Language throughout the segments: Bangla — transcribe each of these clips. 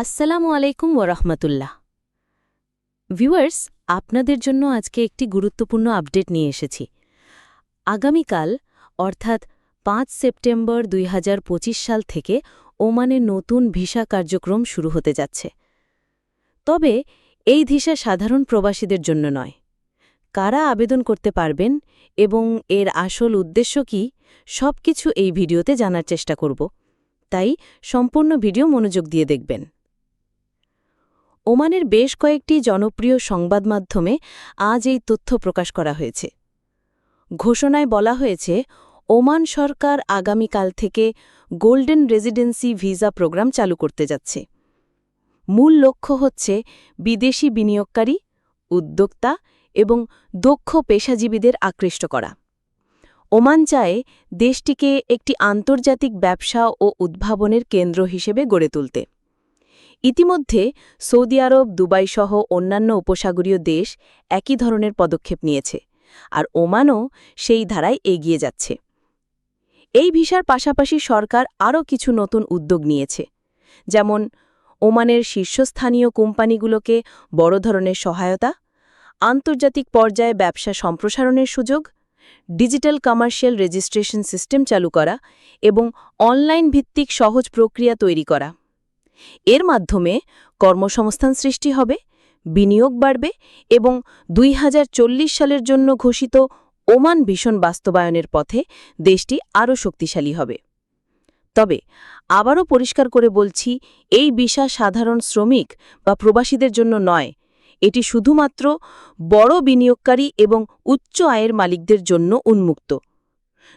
আসসালামু আলাইকুম ওরহমতুল্লাহ ভিউয়ার্স, আপনাদের জন্য আজকে একটি গুরুত্বপূর্ণ আপডেট নিয়ে এসেছি। আগামীকাল, অর্থাৎ পাঁচ সেপ্টেম্বর দুই হাজার পঁচিশ সাল থেকে ওমানে নতুন ভিসা কার্যক্রম শুরু হতে যাচ্ছে। তবে এই ভিসা সাধারণ প্রবাসীদের জন্য নয়। কারা আবেদন করতে পারবেন এবং এর আসল উদ্দেশ্য কি, সবকিছু এই ভিডিওতে জানার চেষ্টা করব। তাই সম্পূর্ণ ভিডিও মনোযোগ দিয়ে দেখবেন। ওমানের বেশ কয়েকটি জনপ্রিয় সংবাদ মাধ্যমে আজ এই তথ্য প্রকাশ করা হয়েছে। ঘোষণায় বলা হয়েছে, ওমান সরকার আগামীকাল থেকে গোল্ডেন রেজিডেন্সি ভিসা প্রোগ্রাম চালু করতে যাচ্ছে। মূল লক্ষ্য হচ্ছে বিদেশি বিনিয়োগকারী, উদ্যোক্তা এবং দক্ষ পেশাজীবীদের আকৃষ্ট করা। ওমান চায় দেশটিকে একটি আন্তর্জাতিক ব্যবসা ও উদ্ভাবনের কেন্দ্র হিসেবে গড়ে তুলতে। ইতিমধ্যে সৌদি আরব, দুবাই সহ অন্যান্য উপসাগরীয় দেশ একই ধরনের পদক্ষেপ নিয়েছে, আর ওমানও সেই ধারায় এগিয়ে যাচ্ছে। এই ভিসার পাশাপাশি সরকার আরও কিছু নতুন উদ্যোগ নিয়েছে, যেমন ওমানের শীর্ষস্থানীয় কোম্পানিগুলোকে বড় ধরনের সহায়তা, আন্তর্জাতিক পর্যায়ে ব্যবসা সম্প্রসারণের সুযোগ, ডিজিটাল কমার্শিয়াল রেজিস্ট্রেশন সিস্টেম চালু করা এবং অনলাইন ভিত্তিক সহজ প্রক্রিয়া তৈরি করা। এর মাধ্যমে কর্মসংস্থান সৃষ্টি হবে, বিনিয়োগ বাড়বে এবং দুই হাজার চল্লিশ সালের জন্য ঘোষিত ওমান ভীষণ বাস্তবায়নের পথে দেশটি আরও শক্তিশালী হবে। তবে আবারও পরিষ্কার করে বলছি, এই বিষা সাধারণ শ্রমিক বা প্রবাসীদের জন্য নয়। এটি শুধুমাত্র বড় বিনিয়োগকারী এবং উচ্চ আয়ের মালিকদের জন্য উন্মুক্ত।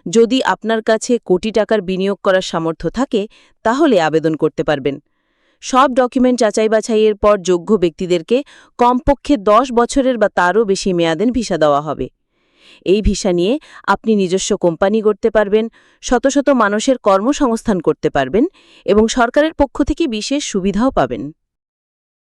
যদি আপনার কাছে কোটি টাকার বিনিয়োগ করার সামর্থ্য থাকে, তাহলে আবেদন করতে পারবেন। সব ডকুমেন্ট যাচাই বাছাইয়ের পর যোগ্য ব্যক্তিদেরকে কমপক্ষে দশ বছরের বা তারও বেশি মেয়াদেন ভিসা দেওয়া হবে। এই ভিসা নিয়ে আপনি নিজস্ব কোম্পানি গড়তে পারবেন, শত শত মানুষের কর্মসংস্থান করতে পারবেন এবং সরকারের পক্ষ থেকে বিশেষ সুবিধাও পাবেন।